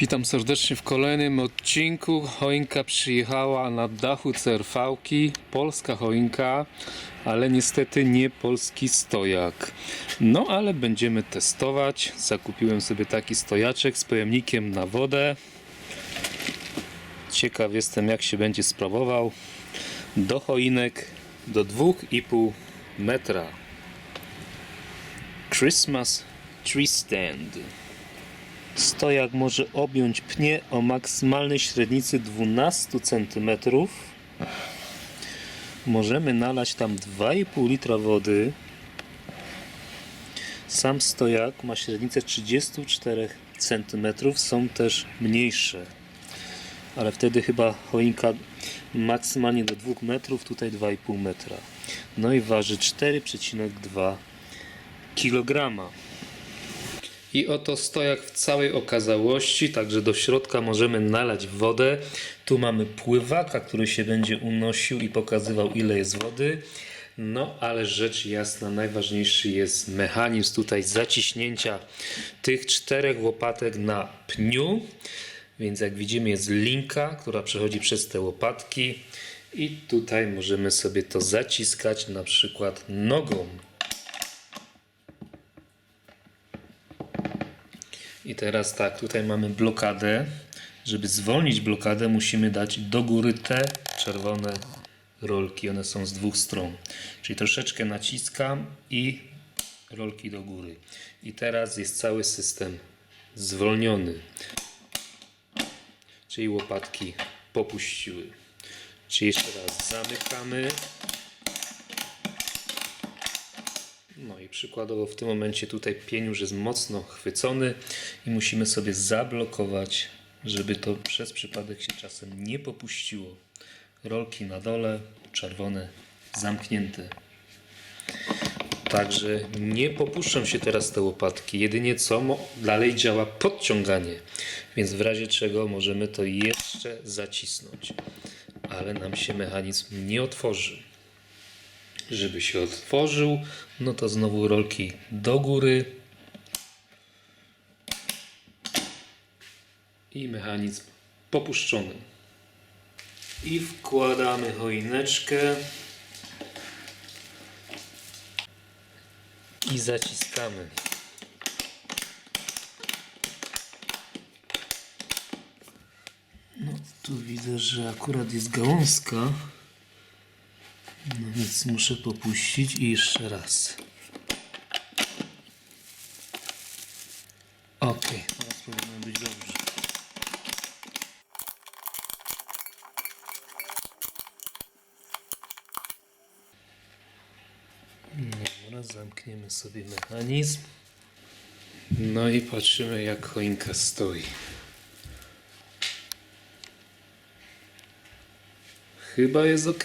Witam serdecznie w kolejnym odcinku. Choinka przyjechała na dachu CRV-ki. Polska choinka, ale niestety nie polski stojak. No ale będziemy testować. Zakupiłem sobie taki stojaczek z pojemnikiem na wodę. Ciekaw jestem jak się będzie sprawował. Do choinek do 2,5 metra. Christmas Tree Stand. Stojak może objąć pnie o maksymalnej średnicy 12 cm. Możemy nalać tam 2,5 litra wody. Sam stojak ma średnicę 34 cm. Są też mniejsze. Ale wtedy chyba choinka maksymalnie do 2 metrów, tutaj 2,5 metra. No i waży 4,2 kg. I oto stojak w całej okazałości, także do środka możemy nalać wodę. Tu mamy pływaka, który się będzie unosił i pokazywał ile jest wody. No ale rzecz jasna, najważniejszy jest mechanizm tutaj zaciśnięcia tych czterech łopatek na pniu. Więc jak widzimy jest linka, która przechodzi przez te łopatki i tutaj możemy sobie to zaciskać na przykład nogą. I teraz tak, tutaj mamy blokadę. Żeby zwolnić blokadę, musimy dać do góry te czerwone rolki. One są z dwóch stron. Czyli troszeczkę naciskam i rolki do góry. I teraz jest cały system zwolniony. Czyli łopatki popuściły. Czyli jeszcze raz zamykamy. No i przykładowo w tym momencie tutaj pień jest mocno chwycony i musimy sobie zablokować, żeby to przez przypadek się czasem nie popuściło. Rolki na dole, czerwone, zamknięte. Także nie popuszczą się teraz te łopatki. Jedynie co dalej działa podciąganie, więc w razie czego możemy to jeszcze zacisnąć, ale nam się mechanizm nie otworzy żeby się otworzył, no to znowu rolki do góry i mechanizm popuszczony. I wkładamy choineczkę i zaciskamy. No tu widzę, że akurat jest gałązka. No więc muszę popuścić i jeszcze raz. Ok, teraz powinno być dobrze. Dobra, zamkniemy sobie mechanizm. No i patrzymy jak choinka stoi. Chyba jest ok.